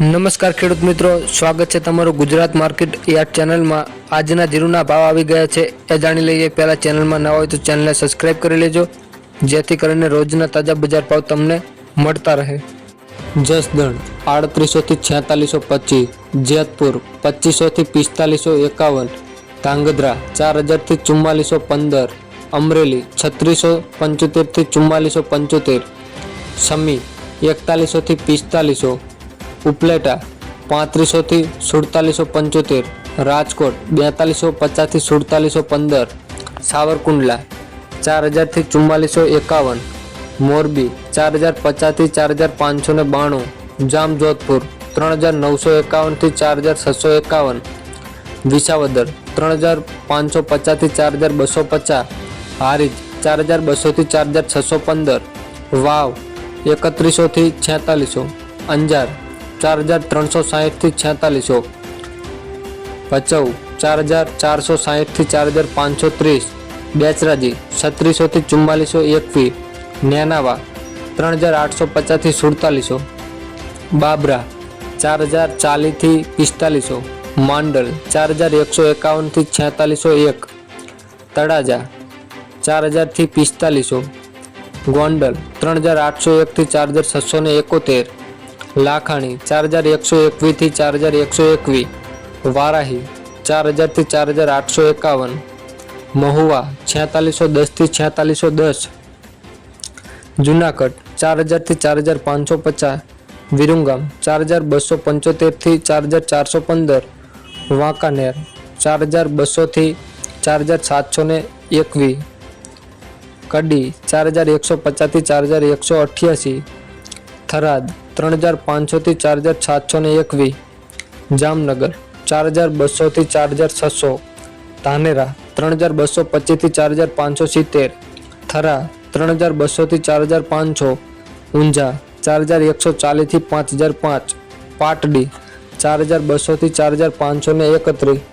નમસ્કાર ખેડૂત મિત્રો, સ્વાગત છે તમારું ગુજરાત માર્કેટ યાર્ડ ચેનલમાં. આજના જીરુના ભાવ આવી ગયા છે. એ જાણી લઈએ, પહેલાં ચેનલમાં ન હોય તો ચેનલને સબસ્ક્રાઇબ કરી લેજો, જેથી કરીને રોજના તાજા બજાર ભાવ તમને મળતા રહે. જસદણ, આડત્રીસોથી છેતાલીસો પચીસ. જેતપુર, પચીસોથી પિસ્તાલીસો એકાવન. ધાંગધ્રા ચાર હજારથી ચુમ્માલીસો પંદર. અમરેલી, છત્રીસો પંચોતેરથી ચુમ્માલીસો પંચોતેર. સમી, એકતાલીસોથી પિસ્તાલીસો. ઉપલેટા, પાંત્રીસોથી સુડતાલીસો પંચોતેર, રાજકોટ, બેતાલીસો પચાસથી સુડતાલીસો પંદર, સાવરકુંડલા ચાર હજારથી ચુમ્માલીસો એકાવન, મોરબી ચાર હજાર પચાસથી ચાર હજાર પાંચસો ને બાણું, જામજોધપુર ત્રણ હજાર નવસો એકાવનથી ચાર હજાર છસો એકાવન, વિસાવદર ત્રણ હજાર પાંચસો પચાસથી ચાર હજાર બસો પચાસ, હારીજ ચાર હજાર બસોથી ચાર હજાર છસો પંદર, વાવ, એકત્રીસોથી છેતાલીસો, અંજાર ચાર હજાર ત્રણસો સાહીઠથી છેતાલીસો. ભચાઉ, ચાર હજાર ચારસો સાહીઠથી ચાર હજાર પાંચસો ત્રીસ. બેચરાજી, છત્રીસોથી ચુમ્માલીસો એકવી નેનાવા, ત્રણ હજાર આઠસો પચાસથી સુડતાલીસો. બાબરા, ચાર હજાર ચાલીસથી પિસ્તાલીસો. માંડલ, ચાર હજાર એકસો એકાવનથી છેતાલીસો એક. તળાજા, ચાર હજારથી પિસ્તાલીસો. ગોંડલ, ત્રણ હજાર આઠસો એકથી ચાર હજાર છસો ને એકોતેર. લાખાણી ચાર હજાર એકસો એકવીસથી ચાર હજાર એકસો એકવીસ વારાહી ચાર હજારથી ચાર હજાર આઠસો એકાવન મહુવા છેતાલીસો દસથી છેતાલીસો દસ જુનાગઢ ચાર હજારથી ચાર હજાર પાંચસો પચાસ વિરુંગામ ચાર હજાર બસો પંચોતેરથી ચાર હજાર ચારસો પંદર વાંકાનેર ચાર હજાર બસોથી ચાર હજાર સાતસો ને એકવીસ કડી ચાર હજાર એકસો પચાસથી ચાર હજાર એકસો અઠ્યાસી થરાદ ત્રણ હજાર પાંચસોથી ચાર હજાર સાતસો ને એકવીસ જામનગર ચાર હજાર બસોથી ચાર હજાર છસો, ધાનેરા ત્રણ હજાર બસો પચીસથી ચાર હજાર પાંચસો સિત્તેર, થરા ત્રણ હજાર બસોથી ચાર હજાર પાંચસો, ઊંઝા ચાર હજાર એકસો ચાલીસથી પાંચ હજાર પાંચ, પાટડી ચાર હજાર બસોથી ચાર હજાર પાંચસો ને એકત્રીસ